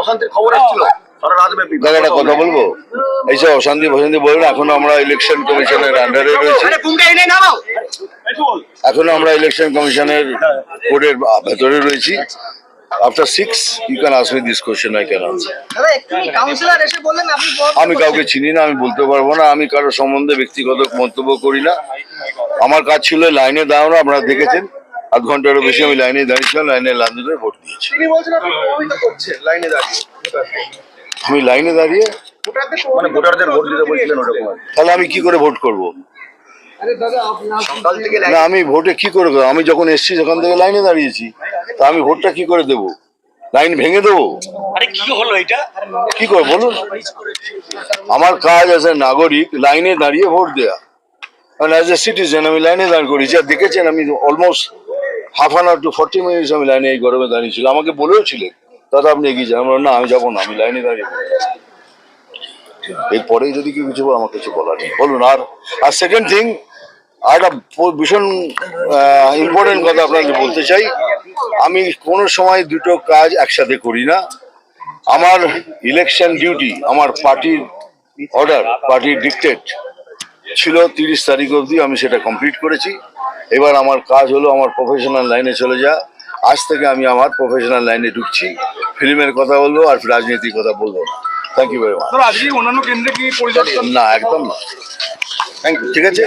অশান্তির খবর অশান্তি এখন আমরা ইলেকশন কমিশনের আন্ডারে রয়েছে। আমরা ইলেকশন কমিশনের ভেতরে রয়েছি। After six can this question can আমি কাউকে চিনি না আমি বলতে পারব না আমি কারও সম্বন্ধে ব্যক্তিগত মন্তব্য করি না। আমার কাজ ছিল লাইনে দাঁড়ানো আপনারা দেখেছেন। আধ ঘন্টারও বেশি আমি লাইনে দাঁড়িয়েছিলাম লাইনে লান্দনে ভোট দিয়েছি। তিনি বলছেন আপনি প্রভাবিত করছেন লাইনে দাঁড়িয়ে আমি লাইনে দাঁড়িয়ে মানে ভোটারদের ভোট দিতে বলছিলেন ওরকম তাহলে আমি কি করে ভোট করব? না আমি ভোটে কি করে করব? আমি যখন এসছি সেখান থেকে লাইনে দাঁড়িয়েছি। তা আমি ভোটটা কি করে দেবো? লাইন ভেঙে দেবো? আরে কি হলো এটা? কি করে বলুন? আমার কাজ আছে নাগরিক লাইনে দাঁড়িয়ে ভোট দেয়া। কারণ অ্যাজ এ সিটিজেন আমি লাইনে দাঁড় করেছি। আর দেখেছেন আমি almost half an hour to forty minutes আমি লাইনে এই গরমে দাঁড়িয়েছিলাম আমাকে বলেও ছিলেন দাদা, আপনি এগিয়ে যান। আমরা না, আমি যাব না, আমি লাইনে দাঁড়িয়ে। এরপরেই যদি কেউ কিছু আমার কিছু বলার নেই। বলুন, আর আর সেকেন্ড থিং আর একটা ভীষণ ইম্পর্টেন্ট কথা আপনাকে বলতে চাই। আমি কোনো সময় দুটো কাজ একসাথে করি না। আমার ইলেকশন ডিউটি আমার পার্টির অর্ডার পার্টির ডিকটেট ছিল তিরিশ তারিখ অবধি আমি সেটা কমপ্লিট করেছি। এবার আমার কাজ হলো আমার প্রফেশনাল লাইনে চলে যা। আজ থেকে আমি আমার প্রফেশনাল লাইনে ঢুকছি। ফিল্মের কথা বলব আর রাজনীতির কথা বলব না। থ্যাংক ইউ ভেরি মাচ অন্যান্য কেন্দ্রে কি না একদম না। থ্যাংক ইউ ঠিক আছে?